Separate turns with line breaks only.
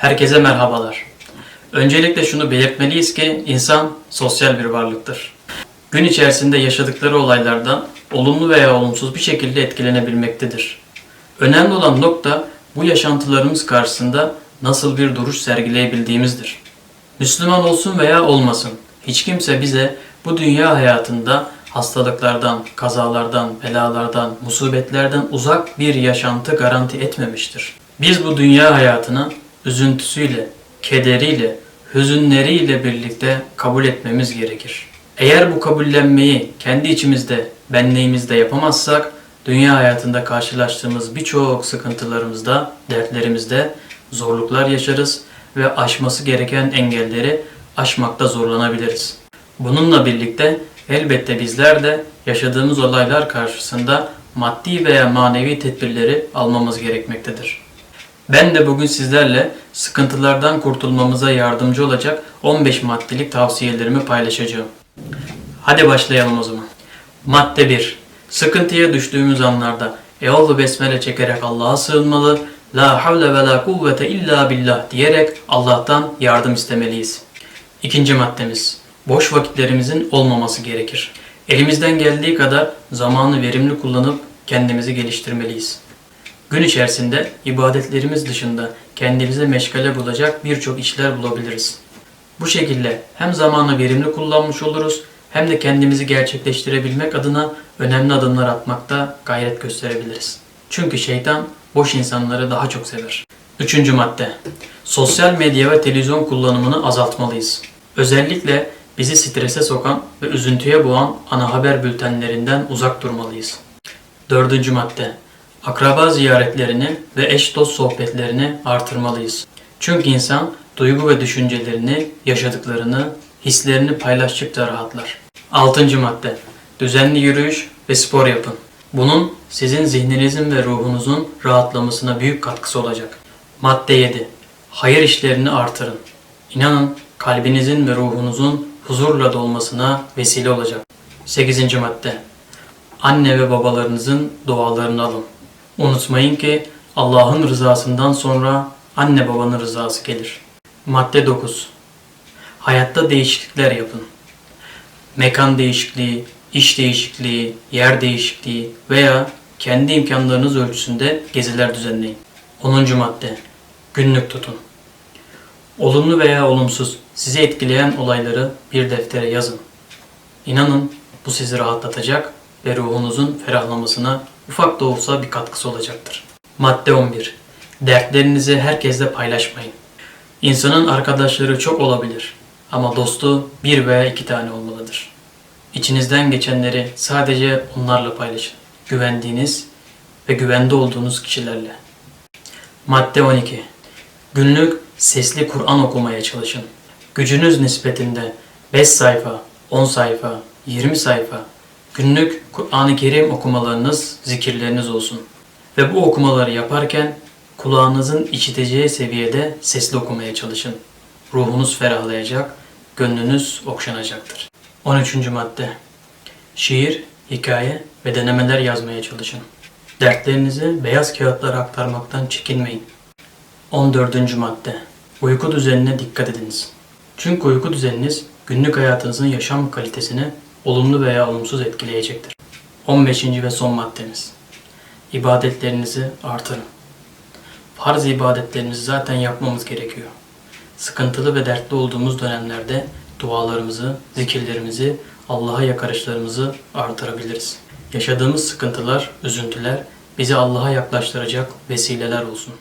Herkese merhabalar. Öncelikle şunu belirtmeliyiz ki insan sosyal bir varlıktır. Gün içerisinde yaşadıkları olaylardan olumlu veya olumsuz bir şekilde etkilenebilmektedir. Önemli olan nokta bu yaşantılarımız karşısında nasıl bir duruş sergileyebildiğimizdir. Müslüman olsun veya olmasın, hiç kimse bize bu dünya hayatında hastalıklardan, kazalardan, belalardan, musibetlerden uzak bir yaşantı garanti etmemiştir. Biz bu dünya hayatını üzüntüsüyle, kederiyle, hüzünleriyle birlikte kabul etmemiz gerekir. Eğer bu kabullenmeyi kendi içimizde, benliğimizde yapamazsak, dünya hayatında karşılaştığımız birçok sıkıntılarımızda, dertlerimizde zorluklar yaşarız ve aşması gereken engelleri aşmakta zorlanabiliriz. Bununla birlikte elbette bizler de yaşadığımız olaylar karşısında maddi veya manevi tedbirleri almamız gerekmektedir. Ben de bugün sizlerle sıkıntılardan kurtulmamıza yardımcı olacak 15 maddelik tavsiyelerimi paylaşacağım. Hadi başlayalım o zaman. Madde 1. Sıkıntıya düştüğümüz anlarda Eûzü Besmele çekerek Allah'a sığınmalı, La havle ve la kuvvete illa billah diyerek Allah'tan yardım istemeliyiz. İkinci maddemiz. Boş vakitlerimizin olmaması gerekir. Elimizden geldiği kadar zamanı verimli kullanıp kendimizi geliştirmeliyiz. Gün içerisinde ibadetlerimiz dışında kendimize meşgale bulacak birçok işler bulabiliriz. Bu şekilde hem zamanı verimli kullanmış oluruz hem de kendimizi gerçekleştirebilmek adına önemli adımlar atmakta gayret gösterebiliriz. Çünkü şeytan boş insanları daha çok sever. Üçüncü madde. Sosyal medya ve televizyon kullanımını azaltmalıyız. Özellikle bizi strese sokan ve üzüntüye boğan ana haber bültenlerinden uzak durmalıyız. Dördüncü madde. Akraba ziyaretlerini ve eş dost sohbetlerini artırmalıyız. Çünkü insan duygu ve düşüncelerini, yaşadıklarını, hislerini paylaştıkça rahatlar. Altıncı madde. Düzenli yürüyüş ve spor yapın. Bunun sizin zihninizin ve ruhunuzun rahatlamasına büyük katkısı olacak. Madde 7. Hayır işlerini artırın. İnanın kalbinizin ve ruhunuzun huzurla dolmasına vesile olacak. 8. madde. Anne ve babalarınızın dualarını alın. Unutmayın ki Allah'ın rızasından sonra anne babanın rızası gelir. Madde 9. Hayatta değişiklikler yapın. Mekan değişikliği, iş değişikliği, yer değişikliği veya kendi imkanlarınız ölçüsünde geziler düzenleyin. 10. madde. Günlük tutun. Olumlu veya olumsuz sizi etkileyen olayları bir deftere yazın. İnanın bu sizi rahatlatacak ve ruhunuzun ferahlamasına ufak da olsa bir katkısı olacaktır. Madde 11. Dertlerinizi herkesle paylaşmayın. İnsanın arkadaşları çok olabilir ama dostu bir veya iki tane olmalıdır. İçinizden geçenleri sadece onlarla paylaşın. Güvendiğiniz ve güvende olduğunuz kişilerle. Madde 12. Günlük sesli Kur'an okumaya çalışın. Gücünüz nispetinde 5 sayfa, 10 sayfa, 20 sayfa günlük Kur'an-ı Kerim okumalarınız, zikirleriniz olsun. Ve bu okumaları yaparken kulağınızın işiteceği seviyede sesli okumaya çalışın. Ruhunuz ferahlayacak, gönlünüz okşanacaktır. 13. madde. Şiir, hikaye ve denemeler yazmaya çalışın. Dertlerinizi beyaz kağıtlara aktarmaktan çekinmeyin. 14. madde. Uyku düzenine dikkat ediniz. Çünkü uyku düzeniniz günlük hayatınızın yaşam kalitesini olumlu veya olumsuz etkileyecektir. 15. ve son maddemiz. İbadetlerinizi artırın. Farz ibadetlerimizi zaten yapmamız gerekiyor. Sıkıntılı ve dertli olduğumuz dönemlerde dualarımızı, zikirlerimizi, Allah'a yakarışlarımızı artırabiliriz. Yaşadığımız sıkıntılar, üzüntüler bizi Allah'a yaklaştıracak vesileler olsun.